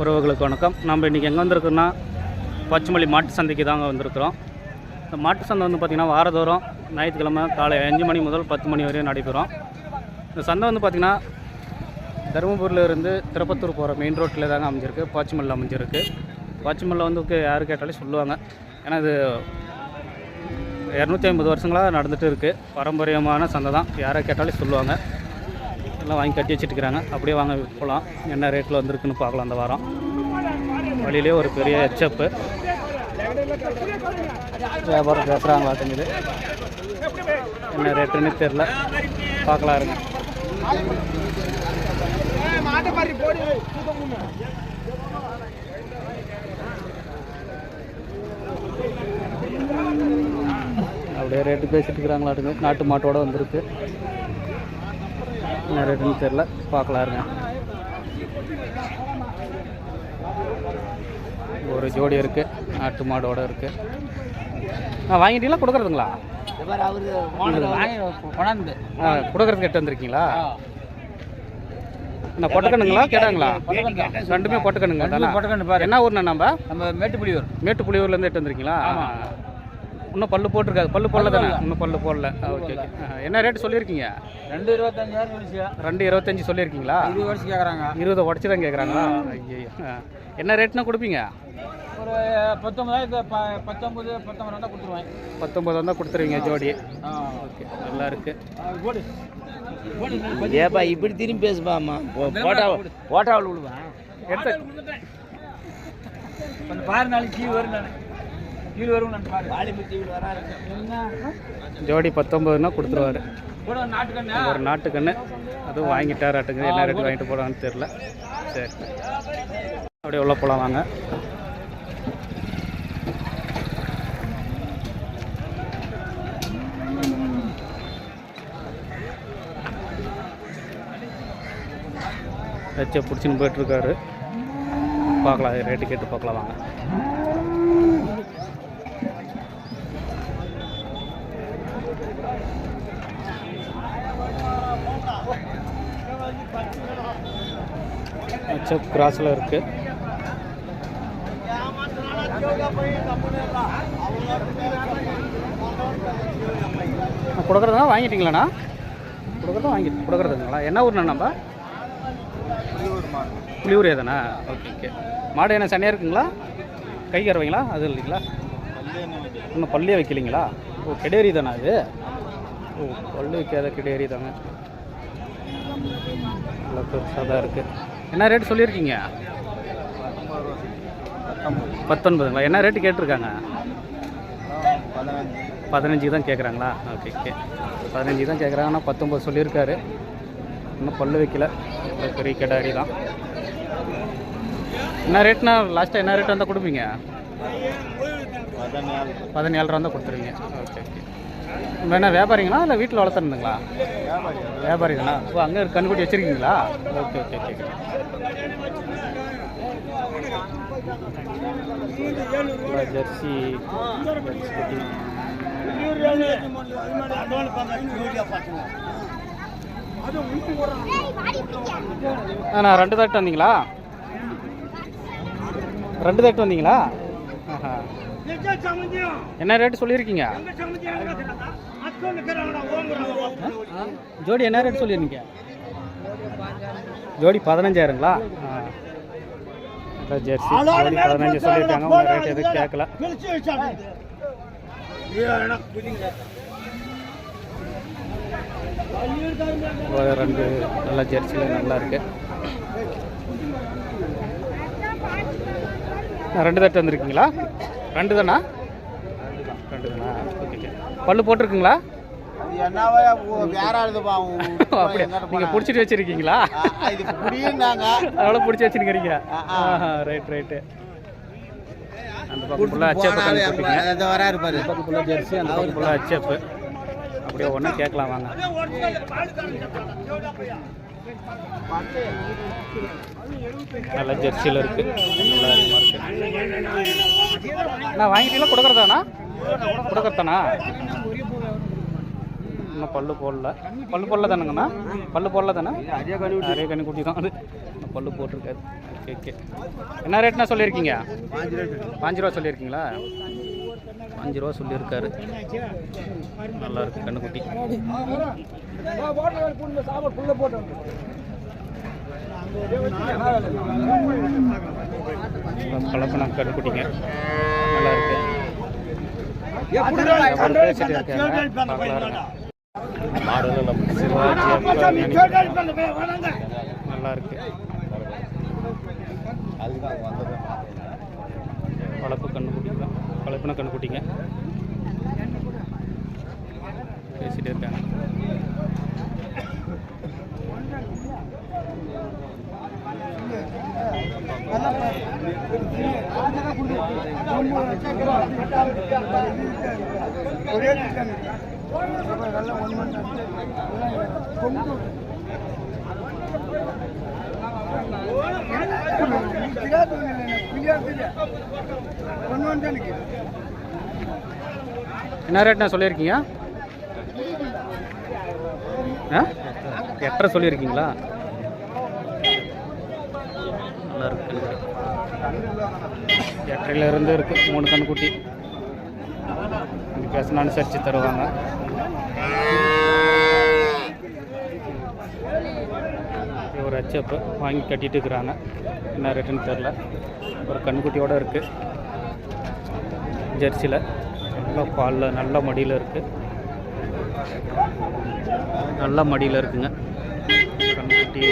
உறவுகளுக்கு வணக்கம். நம்ம இன்றைக்கி எங்கே வந்திருக்கோம்னா பச்சைமல்லி மாட்டு சந்தைக்கு தாங்க வந்திருக்கிறோம். இந்த மாட்டு சந்தை வந்து பார்த்திங்கன்னா வாரதோறும் ஞாயிற்றுக்கிழமை காலை அஞ்சு மணி முதல் பத்து மணி வரையும் நடைபெறும். இந்த சந்தை வந்து பார்த்திங்கன்னா தருமபுரியில் இருந்து திருப்பத்தூர் போகிற மெயின் ரோட்டில் தாங்க அமைஞ்சிருக்கு. பாச்சிமல்ல அமைஞ்சிருக்கு. பாச்சிமல்ல வந்து யார் கேட்டாலும் சொல்லுவாங்க. ஏன்னா இது இரநூத்தி ஐம்பது வருஷங்களாக நடந்துகிட்டு இருக்குது பாரம்பரியமான சந்தை தான் யாரை கேட்டாலும் சொல்லுவாங்க. எல்லாம் வாங்கி கட்டி வச்சுட்டுருக்குறாங்க. அப்படியே வாங்க போகலாம் என்ன ரேட்டில் வந்திருக்குன்னு பார்க்கலாம் அந்த வாரம். வழியிலே ஒரு பெரிய ஹெச்அப்பு வியாபாரம் பேசுகிறாங்களா தெரியுது என்ன ரேட்டுன்னு தெரில பார்க்கலாம் இருங்க. அப்படியே ரேட்டு பேசிட்டு இருக்கிறாங்களாட்டுங்க நாட்டு மாட்டோட வந்திருக்கு. என்ன ரேட்டுன்னு தெரில பார்க்கலாம் இருங்க. ஒரு ஜோடி இருக்கு. நாட்டு மாடோட இருக்கு. ஆ வாங்கிட்டீங்களா? கொடுக்குறதுங்களா? கொண்டாந்து. கொடுக்குறதுக்கு எட்டு வந்திருக்கீங்களா? என்ன பொட்டக்கண்ணுங்களா? கேட்டாங்களா? ரெண்டுமே பொட்டக்கண்ணுங்க பொட்டக்கண்ணு பாரு. என்ன ஊர்ண்ணா நம்ம? நம்ம மேட்டுப்புலியூர். மேட்டுப்புலியூர்லேருந்து எட்டு வந்திருக்கீங்களா? இன்னும் பல்லு போட்டிருக்காது. பல்லு போடல தானே? இன்னும் பல்லு போடல. Okay okay. என்ன ரேட் சொல்லியிருக்கீங்க? ரெண்டு இருபத்தஞ்சாயிரம் ரெண்டு இருபத்தஞ்சி சொல்லியிருக்கீங்களா? இருபது வருஷம் கேட்குறாங்க இருபதை உடச்சி தான் கேட்குறாங்களா ஐயோ என்ன ரேட்னா கொடுப்பீங்க? ஒரு பத்தொம்பதாயிரத்து ப பத்தொம்பது பத்தொம்பது தான் கொடுத்துருவேன். பத்தொம்பது வந்தால் கொடுத்துருவீங்க ஜோடி. ஆ. ஓகே நல்லா இருக்கு. ஏப்பா இப்படி திரும்பி பேசுப்பாம்மா. போட்டா போட்டாவில் விடுவேன். எடுத்து. கொஞ்சம் பாரு நாளைக்கு வரும் நான். கீழ் வரும் நான் பாரு. என்ன? ஜோடி பத்தொம்பதுனா கொடுத்துருவாரு. ஒரு நாட்டுக்கண்ணு. அதுவும் வாங்கிட்டாராட்டுங்க என்ன ரேட்டு வாங்கிட்டு போடான்னு தெரில சரி. அப்படியே உள்ள போகலாம் வாங்க. வச்சு பிடிச்சின்னு போயிட்டுருக்காரு. பார்க்கலாம் ரேட்டு கேட்டு பார்க்கலாம் வாங்க. கொஞ்சம் கிராஸில் இருக்குது கொடுக்குறதா வாங்கிட்டீங்களாண்ணா? கொடுக்குறதா வாங்கி கொடுக்குறதுங்களா? என்ன ஊர்ண்ணா நம்ம? புளியூர் ஏதாண்ணா ஓகே ஓகே. மாடு என்ன சனியாக இருக்குங்களா? கை கறவைங்களா? அது இல்லைங்களா? இன்னும் பள்ளியே வைக்கலைங்களா? ஓ கெடேரி தானே அது? ஓ பல்லு வைக்காத கெடேரி தானே நல்லா பெருசாக தான் இருக்குது என்ன ரேட் சொல்லியிருக்கீங்க? பத்தொன்பதுங்களா? என்ன ரேட்டு கேட்டிருக்காங்க? பதினஞ்சு தான் கேட்குறாங்களா? ஓகே ஓகே பதினஞ்சு தான் கேட்குறாங்க. ஆனால் பத்தொம்பது சொல்லியிருக்காரு. இன்னும் பல்லு வைக்கல. பெரிய கிடாரி தான். என்ன ரேட்னா லாஸ்ட்டாக என்ன ரேட் வந்தால் கொடுப்பீங்க? பதினேழு. ரூபா தான் கொடுத்துருவீங்க. ஓகே ஓகே வேணா வியாபாரிங்களா இல்லை வீட்டில் வளர்த்துருந்துங்களா வியாபாரி தானா ஓ அங்கே கண்ணுக்குட்டி வச்சுருக்கீங்களா? ஓகே ஓகே ஓகே நல்லா ஜெர்சி அண்ணா ரெண்டு தட்டு வந்தீங்களா? ரெண்டு தட்டு வந்தீங்களா? ஆஹா. என்ன ரேட்டு சொல்லியிருக்கீங்க? ஜோடி என்ன ரேட் சொல்லியிருக்கீங்க ஜோடி பதினஞ்சாயிரங்களா? ஜெர்சி ஜோடி பதினஞ்சு சொல்லியிருக்காங்க. உங்கள் ரேட் எதுவும் கேட்கல. ஒரு ரெண்டு நல்ல ஜெர்சியில் நல்லா இருக்கு. ஆ, ரெண்டு தட்டு வந்திருக்கீங்களா? ரெண்டு தானா ரெண்டு தானா ஓகே ஓகே. பல்லு போட்டிருக்குங்களா? நீங்கள் பிடிச்சிட்டு வச்சிருக்கீங்களா? அவ்வளோ பிடிச்சி வச்சுருக்கிறீங்க. ரைட் ரைட்டு அந்த பக்கம் ஃபுல்லாக அச்சப்பு வரா இருப்பாரு பக்கம் ஃபுல்லாக ஜெர்சி அந்த பக்கம் ஃபுல்லாக அச்சப்பு. அப்படியே ஒன்றா கேட்கலாம் வாங்க. நல்ல ஜெர்சியில் இருக்கு. நல்லா அதிகமாக இருக்கு. நான் வாங்கிட்டீங்களா? கொடுக்குறதாண்ணா கொடுக்குறதாண்ணா இன்னும் பல்லு போடல. பல்லு போடல தானுங்கண்ணா பல்லு போடல தானே கழுவி நிறைய கண்ணி குட்டி தான் அது பல்லு போட்டிருக்காரு. Okay okay. என்ன ரேட்னா சொல்லியிருக்கீங்க? பாஞ்சு ரூபா சொல்லியிருக்கீங்களா? அஞ்சு ரூபா சொல்லியிருக்காரு. நல்லா இருக்கு கண்ணுக்குட்டி கலப்பணா கண்ணுக்குட்டிங்க நல்லா இருக்கு இருக்காங்க. பார்க்கலாம் சிவாஜி நல்லா இருக்கு வளர்ப்பு வளர்ப்பின கண்ணுக்குட்டிங்க பேசிட்டு இருக்காங்க. என்ன ரேட்னா சொல்லியிருக்கீங்க? எட்டரை சொல்லியிருக்கீங்களா? நல்லா இருக்கு. எட்டரையில இருந்து இருக்கு. மூணு கண்ணுக்குட்டி. இது அனுசரித்து தருவாங்க. ஒரு அச்சப்பு வாங்கி கட்டிட்டு இருக்கிறாங்க. என்ன ரேட்டுன்னு தெரில ஒரு கண்ணுக்குட்டியோட இருக்குது ஜெர்சியில் நல்ல பாலில் நல்ல மடியில் இருக்குது நல்ல மடியில் இருக்குங்க. கண்ணுக்குட்டி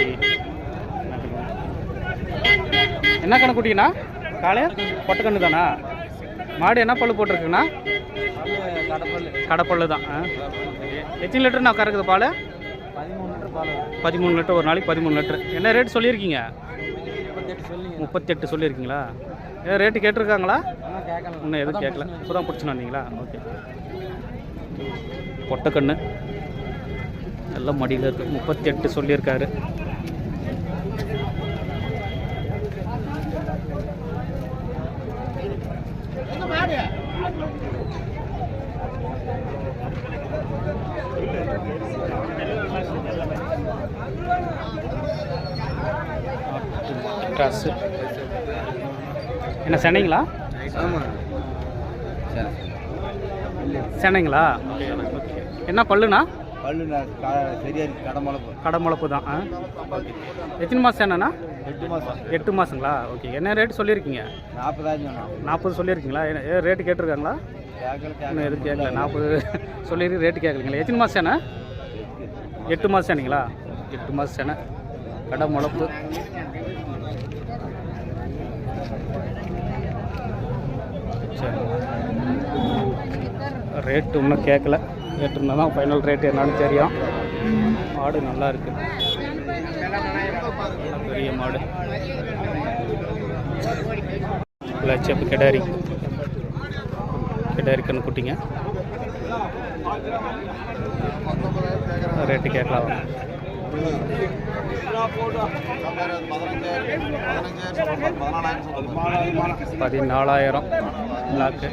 என்ன கண்ணுக்குட்டிண்ணா குட்டிங்கண்ணா பொட்டை கண்ணு தானா மாடு என்ன பல்லு போட்டிருக்குண்ணா கடைப்பல்லு தான் ஆ. எத்தனை நான் கறக்குது பால்? பதிமூணு லிட்டர் ஒரு நாளைக்கு பதிமூணு லிட்டர். என்ன ரேட் சொல்லியிருக்கீங்க? முப்பத்தெட்டு சொல்லியிருக்கீங்களா? ஏதாவது ரேட்டு கேட்டிருக்காங்களா? இன்னும் எதுவும் கேட்கல. இப்போ தான் பிடிச்சின்னு வந்தீங்களா? ஓகே. பொட்டக்கண்ணு. எல்லாம் மடியில் இருக்குது முப்பத்தெட்டு சொல்லியிருக்காரு. ட்ரெஸ்ஸு என்ன சென்னைங்களா? சென்னைங்களா? என்ன பல்லுண்ணா? பல்லு சரியா இருக்கு கடை முளப்பு கடை முளப்பு தான் எத்தனை மாதம் சென்னைண்ணா? எட்டு மாதம் எட்டு மாதங்களா ஓகே. என்ன ரேட் சொல்லியிருக்கீங்க? நாற்பதாயிரம் நாற்பது சொல்லியிருக்கீங்களா? என்ன ரேட்டு கேட்டிருக்காங்களா? இன்னும் எதுவும் கேட்கல. நாற்பது சொல்லியிருக்கு ரேட்டு கேட்கலீங்களா. எத்தனை மாதம் சேனை எட்டு. மாதம் சேனைங்களா எட்டு மாதம் சேனை கடை முளப்பு ரேட்டு இன்னும் கேட்கல. ரேட்டு இருந்தால் தான் ஃபைனல் ரேட்டு என்னன்னு தெரியும். மாடு நல்லா இருக்கு. பெரிய மாடு. லட்சப்பு கிடாரி. கிடாரிக்கன்னு இருக்குன்னு குட்டிங்க. ரேட்டு கேட்கலாம். வாங்க. பதினாலாயிரம் பிளாக்கு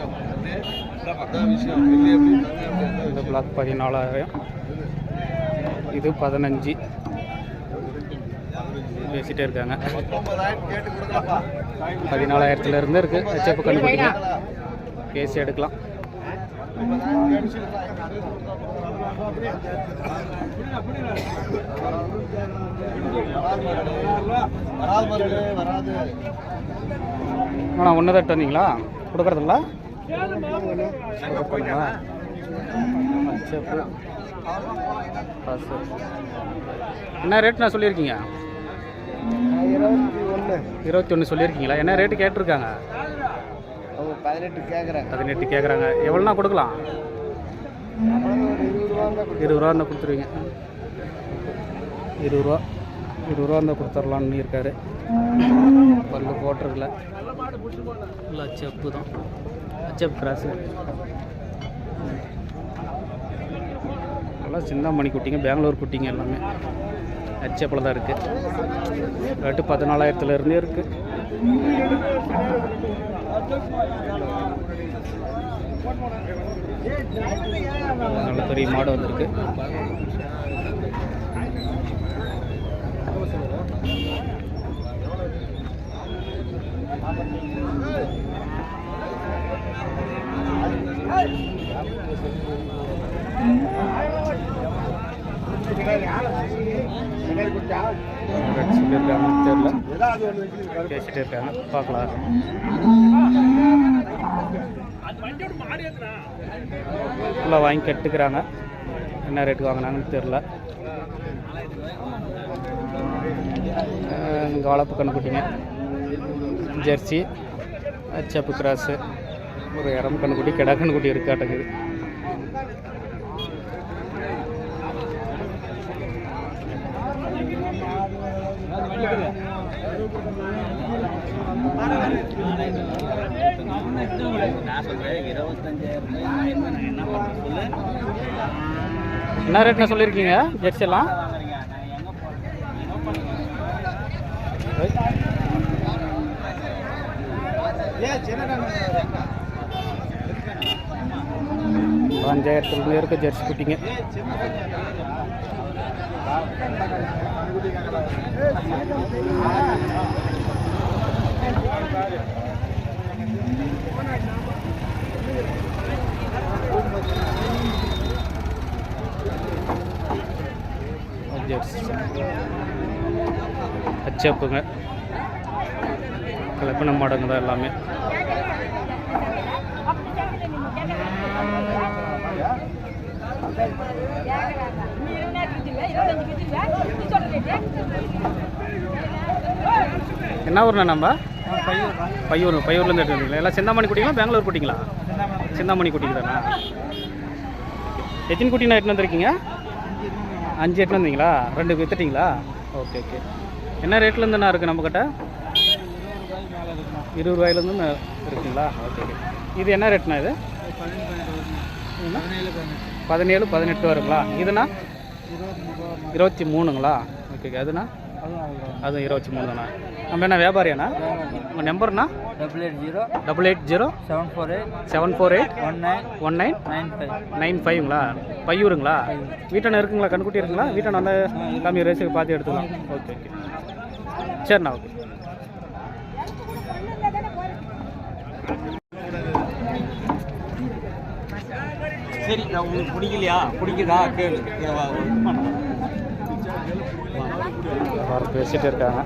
இந்த பிளாக் பதினாலாயிரம். இது பதினஞ்சு. பேசிட்டே இருக்காங்க. பதினாலாயிரத்துலேருந்து இருக்குது ஹெச்எப் கண்டுபிடிக்கலாம் பேசி எடுக்கலாம். அண்ணா ஒன்று தான் வந்தீங்களா கொடுக்குறதுங்களா என்ன ரேட்ண்ணா சொல்லியிருக்கீங்க? இருபத்தி ஒன்று சொல்லியிருக்கீங்களா? என்ன ரேட்டு கேட்டிருக்காங்க? பதினெட்டு கேட்குறாங்க பதினெட்டு கேட்குறாங்க எவ்வளோண்ணா கொடுக்கலாம்? இருபது ரூபா இருந்தால் கொடுத்துருவீங்க. இருபது ரூபா இருபது ரூபா இருந்தால் கொடுத்துர்லான்னு இருக்காரு பல்லு போட்டிருக்கல. இல்லை செப்பு தான். செப் கிராஸு. எல்லாம் சிந்தாமணி குட்டிங்க பெங்களூர் குட்டிங்க எல்லாமே. அச்சப்பில் தான் இருக்குது ரேட்டு பதினாலாயிரத்துலேருந்தே இருக்குது நல்ல பெரிய மாடு வந்திருக்கு. சொல்லியிருக்காங்கன்னு பேசிட்டே இருக்காங்க. பார்க்கலாம். ஃபுல்லாக வாங்கி கட்டுக்கிறாங்க. என்ன ரேட்டுக்கு வாங்கினாங்கன்னு தெரில இங்கே வளர்ப்பு கண்ணுக்குட்டிங்க. ஜெர்சி செப்பு கிராஸு ஒரு இறம் கண்ணுக்குட்டி கிடா கண்ணுக்குட்டி இருக்காட்டுங்குது என்ன ரேட்னு சொல்லியிருக்கீங்க ஜெர்சி எல்லாம் அஞ்சாயிரத்துல இருக்க ஜெர்சி குட்டிங்க Thank you. அச்சப்புங்க கலப்பின மாடுங்க தான் எல்லாமே. என்ன ஊர்ண்ணா நம்ம? பையூர் பையூர்லேருந்து எடுத்து வந்தீங்களா? எல்லாம் சிந்தாமணி குட்டிங்களா பெங்களூர் குட்டிங்களா? சிந்தாமணி குட்டிங்க தானே? எத்தனை குட்டி நான் எட்டுன்னு வந்திருக்கீங்க? அஞ்சு எட்டுன்னு வந்தீங்களா? ரெண்டு வித்துட்டிங்களா? Okay okay. என்ன ரேட்லேருந்துண்ணா இருக்குது நம்மக்கிட்ட இருபது ரூபாயிலேருந்து இருக்குங்களா? Okay okay. இது என்ன ரேட்ண்ணா இது? பதினேழு பதினெட்டு வருங்களா? இதுனா? இருபத்தி மூணுங்களா? Okay okay. அதுனா? அதுவும் இருபத்தி மூணு தானா? நம்ம என்ன வியாபாரியாண்ணா? உங்கள் நம்பர்ண்ணா? Double eight zero double eight zero seven four eight seven four eight one nine one nine nine five nine ஃபைவ்ங்களா? பையூருங்களா? வீட்டான இருக்குங்களா? கண்ணுக்குட்டி இருக்குங்களா வீட்டான வந்து கம்மி ரேஸுக்கு பார்த்து எடுத்துக்கலாம். Okay okay. சரிண்ணா ஓகே. சரி நான் உங்களுக்கு பிடிக்கலையா? பிடிக்குதா? கேளு. எல்லாரும் பேசிட்டு இருக்காங்க.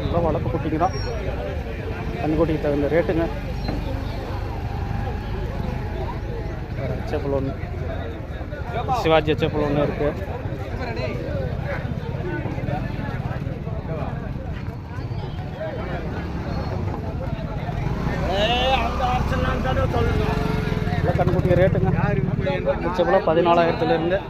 நல்லா வளர்ப்பு குட்டிக்கு தான் கண்ணுக்குட்டிக்கு தகுந்த ரேட்டுங்க. வேறு அச்சப்பல் ஒன்று சிவாஜி அச்சப்பல் ஒன்று இருக்குது எல்லாம் கண்ணுக்குட்டி ரேட்டுங்க. அச்சப்பலம் பதினாலாயிரத்துலேருந்து.